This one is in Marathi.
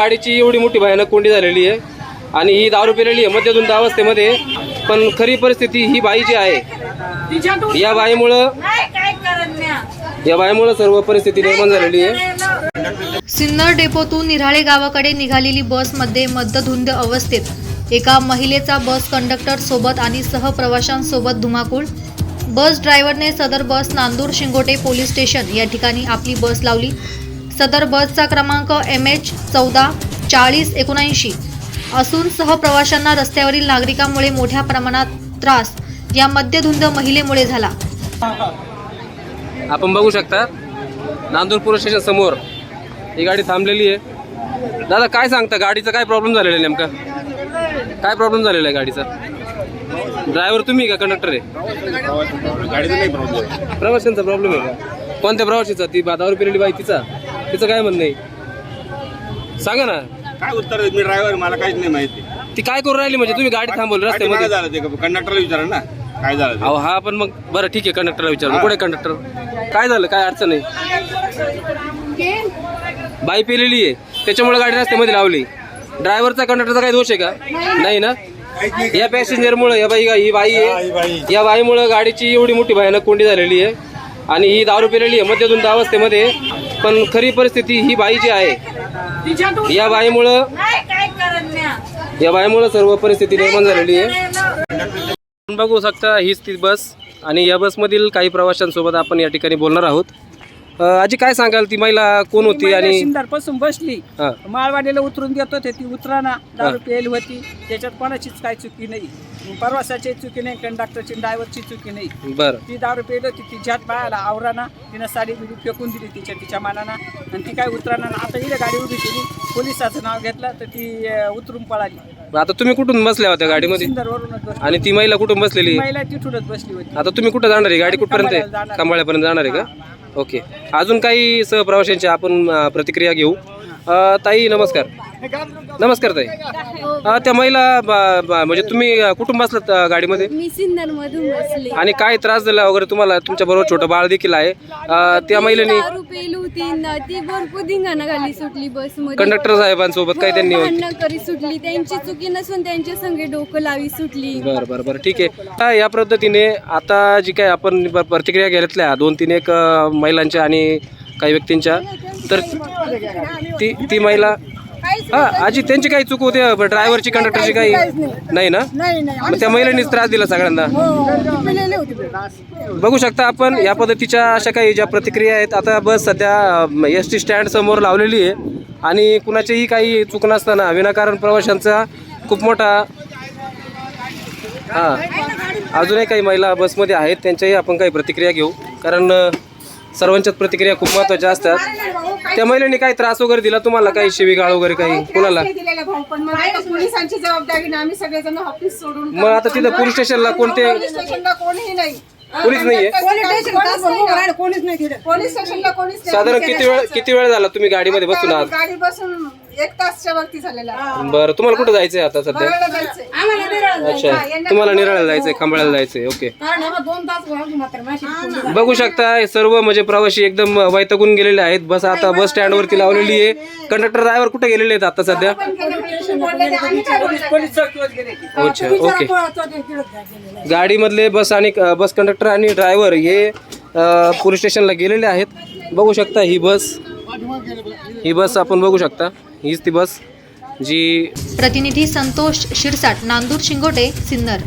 गाडीची एवढी मोठी भयानक कोंडी झालेली आहे आणि ही दारू पिलेली आहे मध्यधुंद अवस्थेमध्ये. पण खरी परिस्थिती ही बाई जी आहे. या बाईमुळं या बाईमुळं सर्व परिस्थिती निर्माण झालेली आहे. सिन्नर डेपोतून निराळे गावाकडे निघालेली बसमध्ये मद्यधुंद अवस्थेत एका महिलेचा बस कंडक्टर सोबत आणि सहप्रवाशांसोबत धुमाकूळ. बस ड्रायव्हरने सदर bus Nandur Shingote police station या ठिकाणी आपली बस लावली. सदर बसचा क्रमांक एम एच चौदा चाळीस एकोणऐंशी. असून सहप्रवाशांना रस्त्यावरील नागरिकांमुळे मोठ्या प्रमाणात त्रास या मद्यधुंद महिलेमुळे झाला. आपण बघू शकता नांदूर पोलीस स्टेशन समोर ही गाडी थांबलेली आहे. दादा काय सांगता गाडीचा काय प्रॉब्लेम झालेला आहे नेमका? काय प्रॉब्लेम झालेला आहे गाडीचा? ड्रायव्हर तुम्ही का कंडक्टर आहे? प्रवाशांचा प्रॉब्लेम आहे. का? कोणत्या प्रवाशीचा? ती दारू पिलेली बाई तिचा? तिचं काय म्हणणं आहे? सांगा ना. काय उत्तर देत? मी ड्रायव्हर मला काहीच नाही माहिती. ती काय करू राहिली म्हणजे? तुम्ही गाडी थांबवली रस्त्यामध्ये? झालं ते कंडक्टरला विचारा ना. काय झालं ते? अहो हा पण मग बरं ठीक आहे कंडक्टरला विचारलं कुठे कंडक्टर? काय झालं? काय अडचण आहे? बाई पेलेली आहे. त्याच्यामुळे गाडी रस्त्यामध्ये लावली. ड्रायव्हरचा कंडक्टरचा काही दोष आहे का? नाही ना? या पॅसेंजरमुळे या बाई ही बाई आहे. या बाईमुळे गाडीची एवढी मोठी भयानक कोंडी झालेली आहे. आणि ही दारू पिलेली आहे मध्यधुंद अवस्थेमध्ये पण खरी परिस्थिती ही बाई जी आहे या बाईमुळं या बाईमुळं सर्व परिस्थिती निर्माण झालेली आहे. आपण बघू शकता हीच ती बस. आणि या बसमधील काही प्रवाशांसोबत आपण या ठिकाणी बोलणार आहोत. आजी काय सांगाल? ती महिला कोण होती आणि पासून बसली. हा, माळवाडीला उतरून देत होते ती उतराना दारू प्यायली होती. त्याच्यात कोणाचीच काय चुकी नाही. प्रवासाची चुकी नाही कंडक्टरची ड्रायव्हरची चुकी नाही. बरं. ती दारू प्यायली होती तिच्यात बाळाला आवराना तिनं साडी बिडी फेकून दिली तिच्या तिच्या मानानं. आणि ती काय उतराना आता इथे गाडी उभी केली. पोलिसाचं नाव घेतलं तर ती अं, उतरून पळाली. आता तुम्ही कुठून बसल्या होत्या गाडीमध्ये? सिंदरवरूनच बसली आणि ती महिला कुठून बसलेली? आहे? महिला तिथूनच बसली होती. आता तुम्ही कुठं जाणार आहे? गाडी कुठपर्यंत खंबाळ्याला आहे. जाणार. खंबाळ्यापर्यंत जाणार आहे का? ओके. अजून काही सहप्रवाशांची आपण अ, प्रतिक्रिया घेऊ. अ, ताई नमस्कार. नमस्कार ताई. अ, त्या महिला ब- ब- म्हणजे तुम्ही अ, कुठून बसलात अ, गाडीमध्ये? मी सिन्नर मधून बसले. आणि काय त्रास झाला वगैरे तुम्हाला? तुमच्या बरोबर छोटं बाळ देखील आहे. अ, त्या महिलेने दारू पेली होती न ती भरपूर धिंगाणा घाली सुटली बसमध्ये कंडक्टर साहेबांसोबत काय त्यांनी करी सुटली. त्यांची चुकी नसून त्यांच्या संगे डोकं लावी सुटली. बरं बरं बरं. ठीक आहे. या पद्धतीने आता जी काय आपण प- प्रतिक्रिया घेतल्या दोन तीन एक अ, महिलांच्या आणि काही व्यक्तींच्या तर ती ती महिला हा आजी त्यांची काही चूक होते ड्रायव्हरची कंडक्टरची काही? नाही. ना? मग त्या महिलांनीच त्रास दिला सगळ्यांना? बघू शकता आपण या पद्धतीच्या अशा काही ज्या प्रतिक्रिया आहेत. आता बस सध्या एस टी स्टँड समोर लावलेली आहे. आणि कुणाचीही काही चूक नसताना विनाकारण प्रवाशांचा खूप मोठा हां. अजूनही काही महिला बसमध्ये आहेत. त्यांच्याही आपण काही प्रतिक्रिया घेऊ. कारण सर्वांच्याच प्रतिक्रिया खूप महत्त्वाच्या असतात. त्या महिलांनी काही त्रास वगैरे दिला? तुम्हाला काही शिवीगाळ वगैरे काही? कुणाला? दिलेला भाऊ पण मग आता पोलिसांची जबाबदारी आम्ही सगळेजण ऑफिस सोडून मग आता तिथं पोलीस स्टेशनला कोणते पोलीस स्टेशनला कोणीही नाही. कोणीच नाहीये? कोणीच नाही पोलीस स्टेशनला कोणीच नाही. साधारण किती वेळ किती वेळ झाला तुम्ही गाडीमध्ये बसून आहात गाडी बसून एक तासच्या वरती झालेला बरं तुम्हाला कुठं जायचंय आता सध्या? जायचंय. अच्छा. तुम्हाला निराळ्याला जायचंय. खांबाळ्याला जायचंय ओके. बघू शकता हे सर्व म्हणजे प्रवासी एकदम वैतगून गेलेले आहेत. बस आता बस स्टँड वरती लावलेली आहे. कंडक्टर ड्रायव्हर कुठे गेलेले आहेत आता सध्या? ती. अच्छा ओके. गाडीमधले बस आणि बस कंडक्टर आणि ड्रायव्हर हे अ, पोलीस स्टेशनला गेलेले आहेत. बघू शकता ही बस. ही बस आपण बघू शकता. हीच ती बस जी प्रतिनिधी संतोष शिरसाट नांदूर शिंगोटे सिन्नर.